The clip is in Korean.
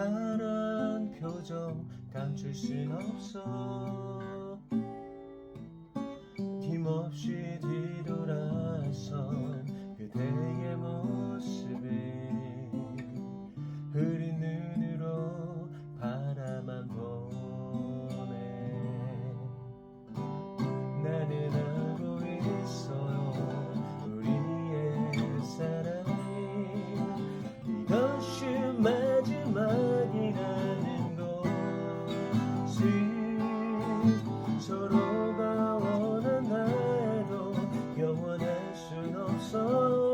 다른 표정 감출 순 없어. 힘없이 없이 서로가 원한 대로 영원할 순 없어.